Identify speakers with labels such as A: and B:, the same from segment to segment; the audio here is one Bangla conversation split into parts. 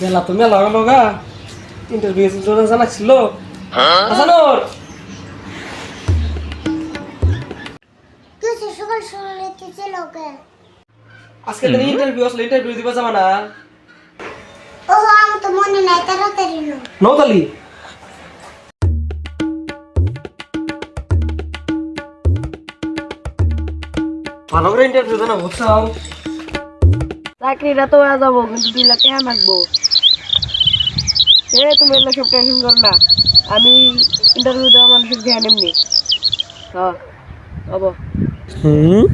A: বেলা তো মেলা হলো গা। ইন্টারভিউ জন্য জানাচ্ছিল। হাসানুর
B: তুই সে সকাল সকাল এসেছে লোকে
A: আজকে দিন ইন্টারভিউ আসলে ইন্টারভিউ দিবা যাবা না
B: ও আমার তো মনে নাই তাড়াতাড়ি নো
A: নৌতালি! ভালো করে ইন্টারভিউ দেনা বুঝছাও
C: চাকরিটা তো যাব কিন্তু দুই লাখ টাকা মাগবো? এ তুমি এগুলো সব টেনশন করো না। আমি ইন্টারভিউ দেওয়া মানুষের ধ্যান এমনি। হ্যাঁ
A: হুম?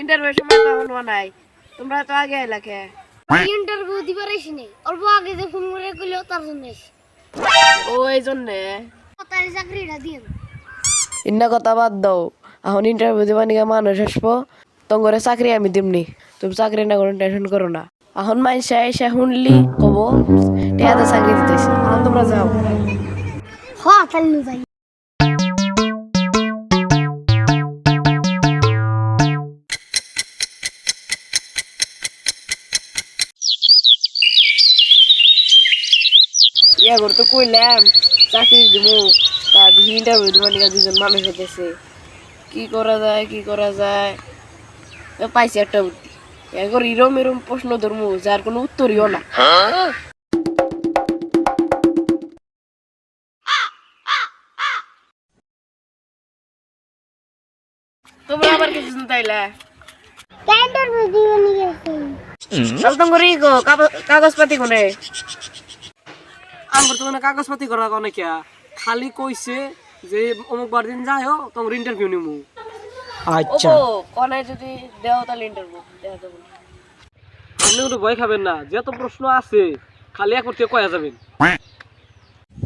C: ইন্টারভিউ সময় তো নাই। তোমরা তো আগে এলাকে
B: ইন্টারভিউ দিবার এসে নেই। অল্প আগে যে ফোন করে কইলো তার জন্য
C: ও এই জন্যে?
B: তার চাকরিটা দিয়ে
C: ইন্না কথা বাদ দাও। এখন ইন্টারভিউ দেওয়া নিকে মানুষ আসব। তোমার চাকরি আমি দিমনি। তুমি চাকরি না কোনো টেনশন করো না। এখন মাইসা এসে শুনলি কব টেহাতে চাকরি দিতেছে। এখন তোমরা যাও।
B: হ তাহলে যাই।
C: ইয়া করে তো কইলাম চাকরি দিব তা দিব নিকা দুজন মানুষ হতেছে কি করা যায় কি করা যায়? পাইছি একটা বুদ্ধি। এরকম এরম এরম প্রশ্ন ধর্ম যার কোনো উত্তরইও না। তোমরা আবার কিছু তাইলা কাগজপাতি কোনে?
A: আমার বর্তমানে কাগজপাতি করা অনেক খালি কইছে যে অমুক বার দিন যাই হোক তোমার ইন্টারভিউ নিমু। আচ্ছা।
C: ও কনে যদি দেও তাহলে ইন্টারভিউ দেওয়া যাবে।
A: আপনি কোনো ভয় খাবেন না যত প্রশ্ন আছে খালি এক করতে কয়া যাবেন।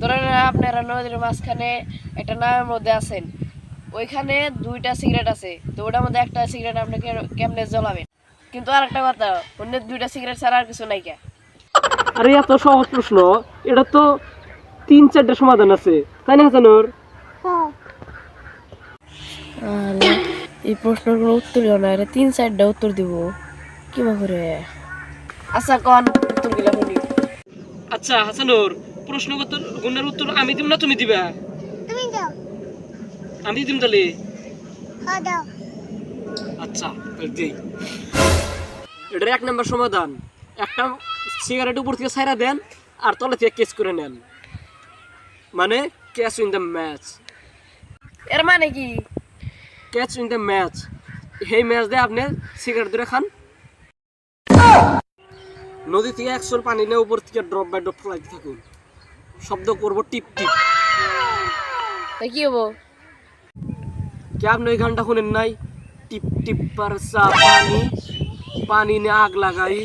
C: ধরেন আপনারা নদীর মাঝখানে একটা নামের মধ্যে আছেন ওইখানে দুইটা সিগারেট আছে তো ওটার মধ্যে একটা সিগারেট আপনি কেমনে জ্বলাবেন? কিন্তু আর একটা কথা অন্য দুইটা সিগারেট ছাড়া আর কিছু নাই কে?
A: আরে এত সহজ প্রশ্ন এটা তো তিন চারটা সমাধান আছে তাই না হাসানুর?
B: হ্যাঁ।
C: এই প্রশ্নের কোনো উত্তর না এটা তিন চারটা উত্তর দিব। কি করে আচ্ছা কন উত্তরগুলা শুনি
A: আচ্ছা হাসানুর প্রশ্ন গুণের উত্তর আমি দিব না তুমি দিবা?
B: তুমি দাও।
A: আমি দিম তাহলে?
B: হ্যাঁ দাও।
A: আচ্ছা দেই। এটার এক নম্বর সমাধান। একটা সিগারেট উপর থেকে ছাইরা দেন আর তলে থেকে কেস করে নেন। মানে ক্যাচ ইন দ্য ম্যাচ
C: এর মানে কি?
A: ক্যাচ ইন দ্য ম্যাচ সেই ম্যাচ দিয়ে আপনি সিগারেট ধরে খান। নদী থেকে একশোর পানি নিয়ে উপর থেকে ড্রপ বাই ড্রপ ফ্লাইতে থাকুন। শব্দ করব টিপ টিপ।
C: তা কি হব?
A: কে আপনি এই গানটা শুনেন নাই? টিপ টিপ পারসা পানি পানি নিয়ে আগ লাগাই।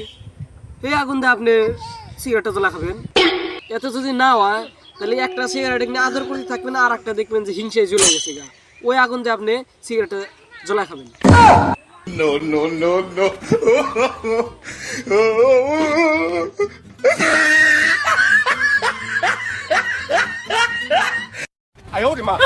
A: এই আগুন দিয়ে আপনি সিগারেটটা জ্বলা খাবেন। এত যদি না হয় তাহলে একটা সিগারেট নিয়ে আদর করতে থাকবেন আর একটা দেখবেন যে হিংসায় জ্বলে গেছে গা। ওই আগুন দিয়ে আপনি সিগারেট জ্বলা খাবেন।
D: I owed him up.